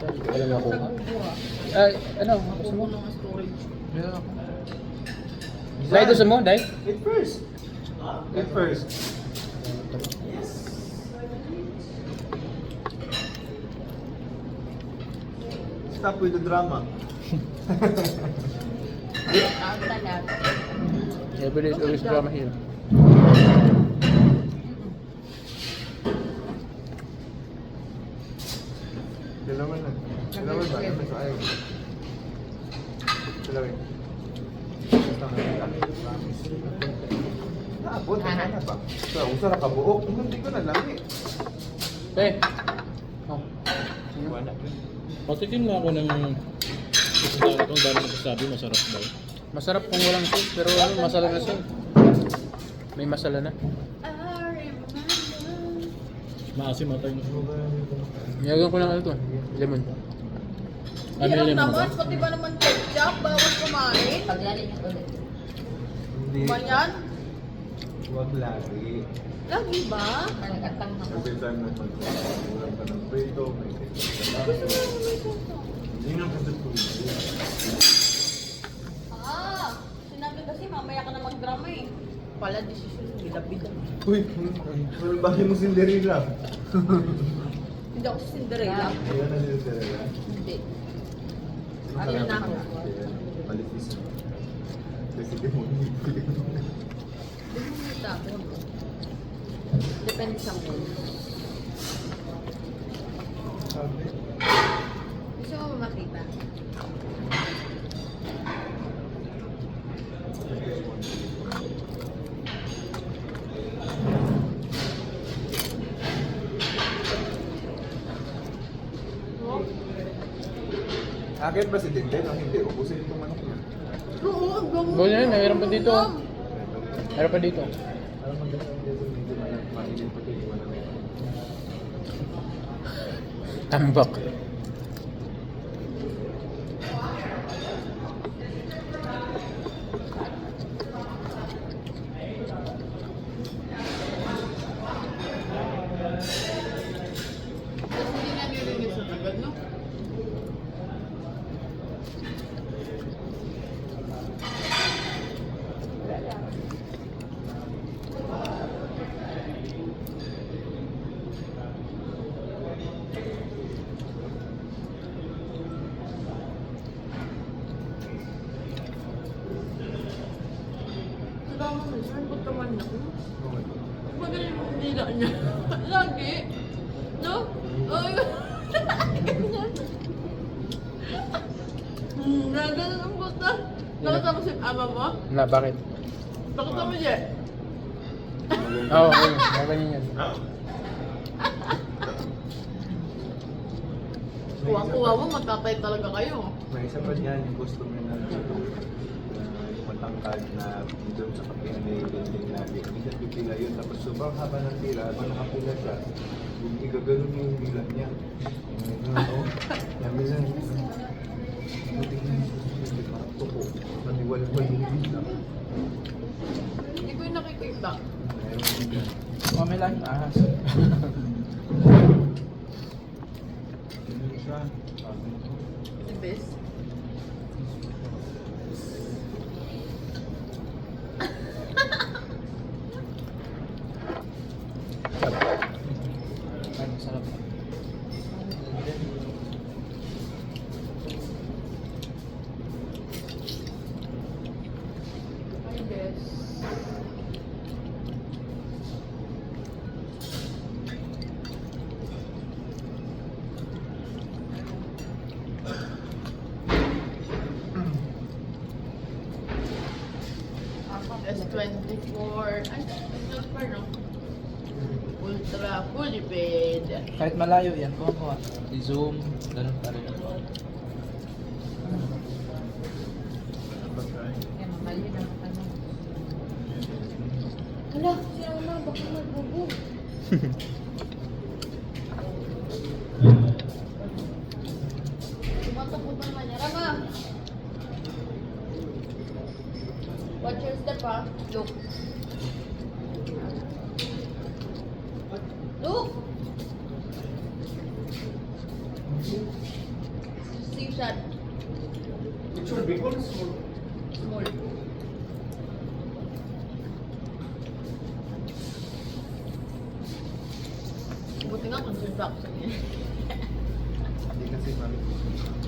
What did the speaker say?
Alam ako. Ay, ano? Gusto mo? Ako. Dahil gusto mo, Dahil? Eat first. Eat first. Stop with the drama. Ang talag. Every day is always drama here. Dalawa na. Dalawa ba? Ano sa ayaw? Dalawa. Naabot, ano na ba? Sa usara ka buok. Hindi ko na lang eh. Eh. Oh. Na ako ng isda ito. Ang dami nagsasabi, masarap daw. Masarap kung walang salt, pero ano, masala na siya. May masala na. Maasim atay na. Nilagyan ko ng ano to, lemon. May Hirap lemon naman, ba? pati ba naman ketchup? Bawal kumain. Paglalim niya ulit. Hindi. Manyan? Huwag lagi. Lagi ba? Nagkatang ako. Every time na mag-ulam ka ng prito, may ketchup ka lang. Hindi nga kasi Ah, sinabi kasi mamaya ka na mag-drama eh. Pala decision bida-bida. Uy, well, bakit mo Cinderella? Hindi ako Cinderella. Ayan na Cinderella. Hindi. Ano na ako? Malipis. Kasi di mo hindi Hindi mo nita ako. Depende sa mood. Akit ba si Dindin o hindi? Ubusin itong manok niya. Oo, ang gamo. Bo, yan, mayroon pa dito. Meron pa dito. Ang dito medyo mainit pa ito iwan na Tambak. Sir, ba't naman ako? Magaling yung dila niya. Lagi. No? Ay, ganyan. Hmm, naganon ang puta. Nakita mo si ama mo? Na, bakit? Nakita mo siya? Oo, oh, okay. Ganyan yan. Kuha-kuha mo, matatay talaga kayo. May isa pa niyan, yung gusto mo na dito. na doon sa kapinay-building lagi. Hindi siya pipila yun. Tapos sobrang haba ng tila. Habang nakapila siya, yung igaganon mo yung bilang niya. Ano, yan minsan, buti na yung tuko. Naniwalwal yung bilang. Hindi ko yung nakikita. Oh, may lang ahas. Yun siya. The best. S24. Ay, S24 no? Ultra fully paid. Kahit malayo yan, kuha-kuha. I-zoom, ganun pa rin. Ako ano. Hala, sila na, baka magbubo. Watch your step ha. Look. Look! shot. It should be all small. Small. Buti nga kung sa box. Hindi kasi mami.